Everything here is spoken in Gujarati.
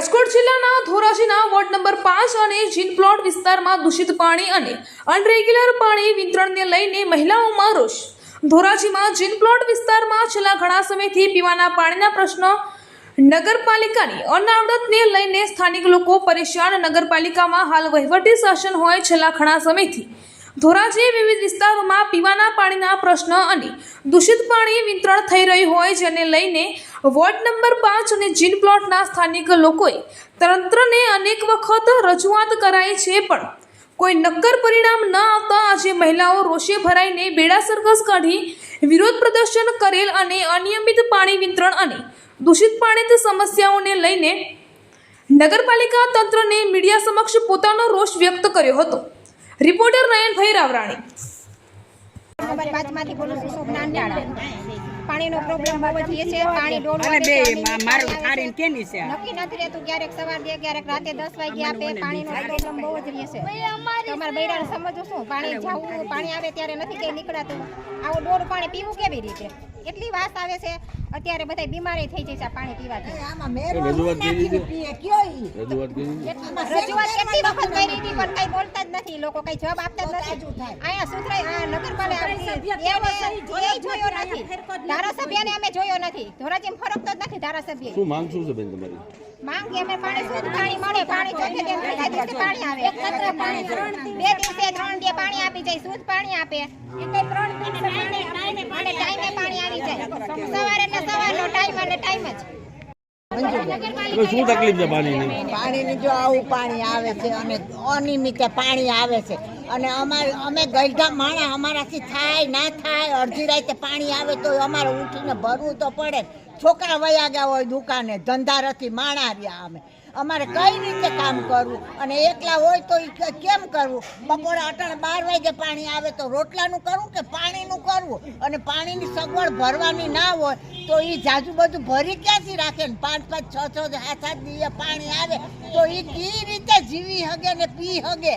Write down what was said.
રાજકોટ જિલ્લાના ધોરાજીના વોર્ડ નંબર પાંચ અને જીન પ્લોટ વિસ્તારમાં દૂષિત પાણી અને અનરેગ્યુલર પાણી વિતરણને લઈને મહિલાઓમાં રોષ. ધોરાજીમાં જીન પ્લોટ વિસ્તારમાં છેલ્લા ઘણા સમયથી પીવાના પાણીના પ્રશ્નો નગરપાલિકાની અનાવડતને લઈને સ્થાનિક લોકો પરેશાન. નગરપાલિકામાં હાલ વહીવટી શાસન હોય છેલ્લા ઘણા સમયથી. ધોરાજી વિવિધ વિસ્તારોમાં પીવાના પાણીના પ્રશ્ન અને દૂષિત પાણી વિતરણ થઈ રહ્યું હોય જેને લઈને વોર્ડ નંબર પાંચ અને જીન પ્લોટના સ્થાનિક લોકોએ તંત્રને અનેક વખત રજૂઆત કરાઈ છે પણ કોઈ નક્કર પરિણામ ન આવતા આજે મહિલાઓ રોષે ભરાઈને બેડા સરઘસ કાઢી વિરોધ પ્રદર્શન કરેલ અને અનિયમિત પાણી વિતરણ અને દૂષિત પાણીની સમસ્યાઓને લઈને નગરપાલિકા તંત્રને મીડિયા સમક્ષ પોતાનો રોષ વ્યક્ત કર્યો હતો. રિપોર્ટર નયનભાઈ રાવરાણી પાંચમાંથી બોલું છું શોભના અંડાળા પાણીનો પ્રોબ્લેમ બહુ જ છે પાણી દોઢ અને બે મારું થાળીને કેની છે? નક્કી નથી રહેતું ક્યારેક સવાર દે ક્યારેક રાતે દસ વાગે આપે પાણીનો પ્રોબ્લેમ બહુ જ રહે છે. તમારે બૈરાને સમજવું શું? પાણી જવું પાણી આવે ત્યારે નથી કે નીકળાતું. આવું દોઢ પાણી પીવું કેવી રીતે? એટલી વાસ આવે છે? અત્યારે બધા બીમારી થઈ જાય છે પાણી પીવાથી. રજૂઆત કરી હતી રજૂઆત કરી હતી રજૂઆત કેટલી વખત કરી હતી પણ કઈ બોલતા જ નથી. લોકો કઈ જવાબ આપતા જ નથી. અહીંયા સુધરાય આ નગરપાલિકા એ જોયો નથી ધારાસભ્યને અમે જોયો નથી. ધોરાજીમાં ફરકતો જ નથી ધારાસભ્ય શું માંગ શું છે બેન તમારી? અમે પાણી શુદ્ધ પાણી મળે પાણી ચોથે દિન ત્રીજા દિવસે પાણી આવે. બે દિવસે ત્રણ દિવસે પાણી આપી જાય શુદ્ધ પાણી આપે. અને ટાઈમે પાણી આવી જાય સવારે ને સવારનો ટાઈમ અને ટાઈમ જ. શું તકલીફ છે પાણીની? પાણીની જો આવું પાણી આવે છે અને અનિયમિત પાણી આવે છે અને અમારે અમે ગઈઢા માણા અમારાથી થાય ના થાય અડધી રાતે પાણી આવે તો અમારે ઉઠીને ભરવું તો પડે. છોકરા વયા ગયા હોય દુકાને ધંધારથી માણા રહ્યા અમે. અમારે કઈ રીતે કામ કરવું? અને એકલા હોય તો કેમ કરવું? બપોરે અટણ બાર વાગે પાણી આવે તો રોટલાનું કરવું કે કરવું અને પાણીની સગવડ ભરવાની ના હોય, તો એ જાજુ બધું ભરી ક્યાંથી રાખે ને? પાંચ પાંચ, છ છ સાત સાત દિવસ પાણી આવે, તો એ કઈ રીતે જીવી હગે ને પી હગે.